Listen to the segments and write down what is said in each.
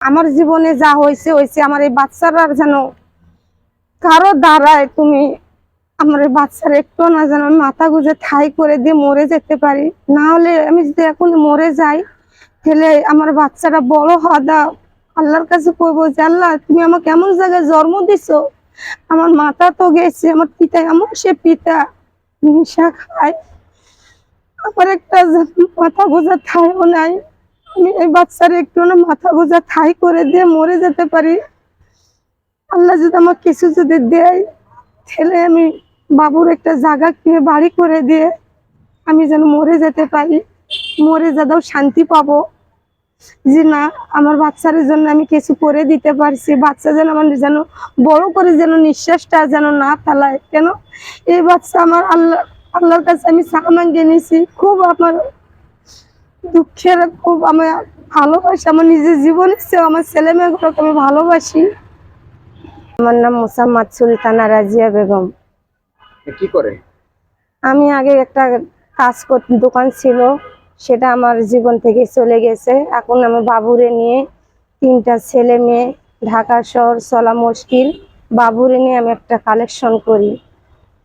আমার জীবনে যা হয়েছে হয়েছে আমার এই বাচ্চারা যেন কারও দ্বারায় তুমি আমার এই বাচ্চার একটু না যেন মাথা গুজে ঠাই করে দিয়ে মরে যেতে পারি। না হলে আমি যদি এখন মরে যাই, তাহলে আমার বাচ্চাটা বড় হওয়া আল্লাহর কাছে কইবো যে, আল্লাহ, তুমি আমাকে এমন জায়গায় জন্ম দিছো। আমার মাথা তো গেছে, আমার পিতা এমন সে পিতা নিশা খায়। আমার একটা মাথা গোজা ঠাইও নাই। আমি এই বাচ্চার একটু মাথা গোজা ঠাই করে দিয়ে মরে যেতে পারি। আল্লাহ যদি আমার কিছু যদি দেয় ছেলে আমি বাবুর একটা জায়গা কিনে বাড়ি করে দিয়ে আমি যেন মরে যেতে পারি। মরে যাদাও শান্তি পাবো। যে না, আমার বাচ্চার জন্য আমি কিছু করে দিতে পারছি। বাচ্চা যেন আমার যেন বড় করে যেন নিঃশ্বাসটা যেন না ফেলায়। কেন? এই বাচ্চা আমার আল্লাহ আল্লাহর কাছে আমি সামাঙ্গে নিয়েছি। খুব আমার দুঃখের খুব আমি ভালোবাসি আমার নিজের জীবনের চেয়েও আমার ছেলে মেয়েগুলোকে আমি ভালোবাসি। আমার নাম মোসাম্মদ সুলতানা রাজিয়া বেগম। কি করেন আমি আগে একটা কাজ কর দোকান ছিল সেটা আমার জীবন থেকে চলে গেছে। এখন আমি বাবুরে নিয়ে তিনটা ছেলে মেয়ে ঢাকা শহর চলা মুশকিল। বাবুরে নিয়ে আমি একটা কালেকশন করি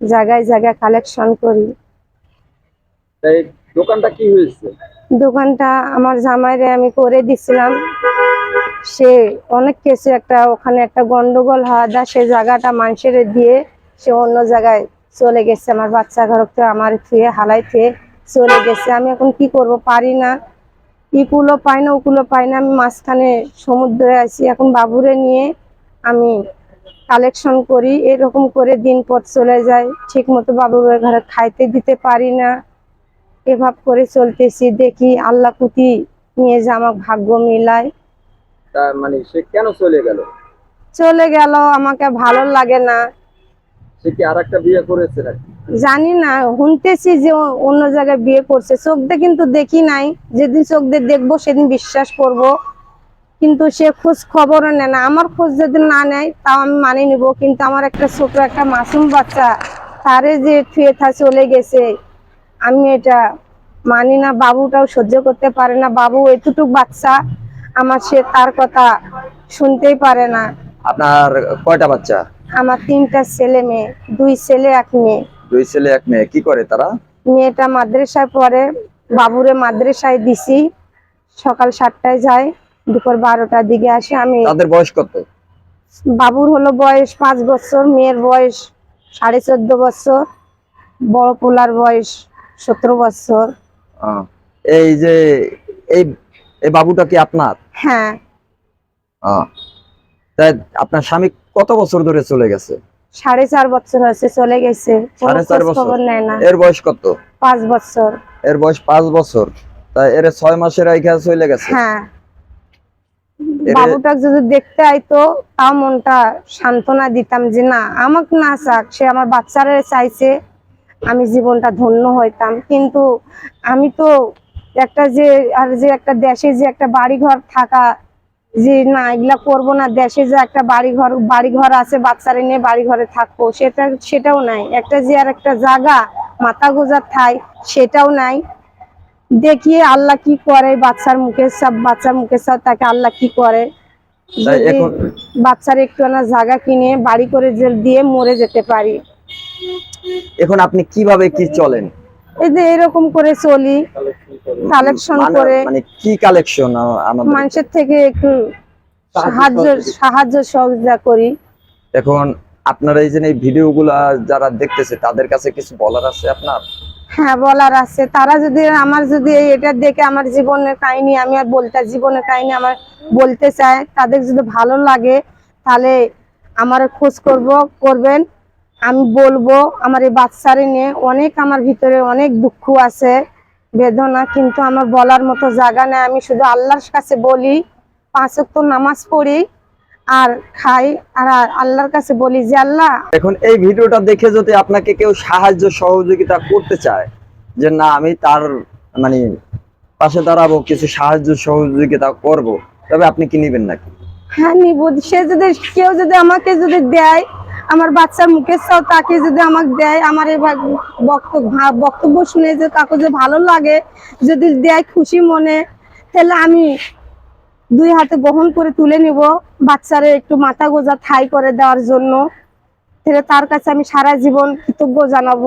জায়গায় জায়গায় কালেকশন করি। তাই দোকানটা কি হয়েছে? দোকানটা আমার জামাইরে আমি করে দিছিলাম। সে অনেক কিছু একটা, ওখানে একটা গন্ডগোল হওয়া দা, সে জায়গাটা মানুষের দিয়ে সে অন্য জায়গায় চলে গেছে। আমার বাচ্চা ঘরকে আমার থুয়ে, হালাই থুয়ে চলে গেছে। আমি এখন কি করব পারি না। ইকুলো পাই না, ওকুলো পাই না। আমি মাঝখানে সমুদ্রে আছি এখন বাবুরে নিয়ে আমি কালেকশন করি। এরকম করে দিন পথ চলে যায়। ঠিক মতো বাবুর ঘরে খাইতে দিতে পারি না। এভাব করে চলতেছি দেখি আল্লাহ কুতি নিয়ে যে আমার ভাগ্য মিলায়। মানে সে কেন চলে গেল? চলে গেল আমাকে ভালো লাগে না। সে কি বিয়ে করেছে নাকি? জানি না শুনতেছি যে অন্য জায়গায় বিয়ে করছে। চোখ দিয়ে কিন্তু দেখি নাই যেদিন চোখ দিয়ে দেখব সেদিন বিশ্বাস করব। কিন্তু সে খোঁজ খবরও নেয় না। আমার খোঁজ যদি না নেয় তাও আমি মানে নিব। কিন্তু আমার একটা ছোট একটা মাসুম বাচ্চা তারে যে থুয়ে থা চলে গেছে। আমি এটা মানি না বাবুটাও সহ্য করতে পারে না। বাবু এতটুক বাচ্চা আমার সে তার কথা শুনতেই পারে না। আপনার কয়টা বাচ্চা? আমার তিনটা ছেলে মেয়ে দুই ছেলে এক মেয়ে। দুই ছেলে এক মেয়ে। কি করে তারা? মেয়েটা মাদ্রাসায় পড়ে বাবুরে মাদ্রাসায় দিছি। সকাল সাতটায় যায় দুপুর বারোটার দিকে আসে। আমি তাদের বয়স কত? বাবুর হলো বয়স পাঁচ বছর মেয়ের বয়স সাড়ে চোদ্দ বছর বড় পোলার বয়স সতেরো বছর। এই যে এই এই বাবুটা কি আপনার? হ্যাঁ। তাই আপনার স্বামী কত বছর ধরে চলে গেছে? সাড়ে চার বছর হয়েছে চলে গেছে। সাড়ে চার বছর। এর বয়স কত? পাঁচ বছর। এর বয়স পাঁচ বছর। তাই এর ছয় মাসের আইখা চলে গেছে? হ্যাঁ। বাবুটা যদি দেখতে আইতো তাও মনটা সান্ত্বনা দিতাম যে না আমাকে না চাক সে আমার বাচ্চারা চাইছে আমি জীবনটা ধন্য হইতাম। কিন্তু আমি তো একটা যে আর যে একটা দেশে যে একটা বাড়ি ঘর থাকা যে না এগুলা করব না দেশে যে একটা বাড়ি ঘর বাড়ি ঘর আছে বাচ্চারা নিয়ে বাড়ি ঘরে থাকব সেটা সেটাও নাই। একটা যে আর একটা জায়গা মাথা গোজার ঠাই সেটাও নাই। দেখি আল্লাহ কি করে বাচ্চার মুখের সব বাচ্চার মুখের সব তাকে আল্লাহ কি করে? বাচ্চার একটু না জায়গা কিনে বাড়ি করে যে দিয়ে মরে যেতে পারি। এখন আপনি কীভাবে কি চলেন? এই যে এরকম করে চলি কালেকশন মানে- করে। মানে কি কালেকশন আমাদের? মানুষের থেকে একটু সাহায্য সাহায্য সহযোগিতা করি। এখন আপনারা এই যে এই ভিডিওগুলা যারা দেখতেছে তাদের কাছে কিছু বলার আছে আপনার? হ্যাঁ বলার আছে। তারা যদি আমার যদি এই এটা দেখে আমার জীবনের কাহিনী আমি আর বলতে জীবনের কাহিনী আমার বলতে চায় তাদের যদি ভালো লাগে তাহলে আমার খোঁজ করব করবেন। আমি বলব আমার এই বাচ্চারে নিয়ে অনেক আমার ভিতরে অনেক দুঃখ আছে বেদনা কিন্তু আমার বলার মতো জায়গা নেই। আমি শুধু আল্লাহর কাছে বলি পাঁচ ওয়াক্ত নামাজ পড়ি আর খাই আর আল্লাহর কাছে বলি যে আল্লাহ এখন এই ভিডিওটা দেখে যদি আপনাকে কেউ সাহায্য সহযোগিতা করতে চায় যে না আমি তার মানে পাশে দাঁড়াবো কিছু সাহায্য সহযোগিতা করব তবে আপনি কি নিবেন নাকি? হ্যাঁ নিব। সে যদি কেউ যদি আমাকে যদি দেয় আমার বাচ্চার মুখের সব তাকে যদি আমাকে দেয়, আমার এই বক্তব্য শুনে যে কাকু যে ভালো লাগে, যদি দেয় খুশি মনে, তাহলে আমি দুই হাতে বহন করে তুলে নিব। বাচ্চারে একটু মাথা গোজা ঠাই করে দেওয়ার জন্য। তার কাছে আমি সারা জীবন কৃতজ্ঞ জানাব।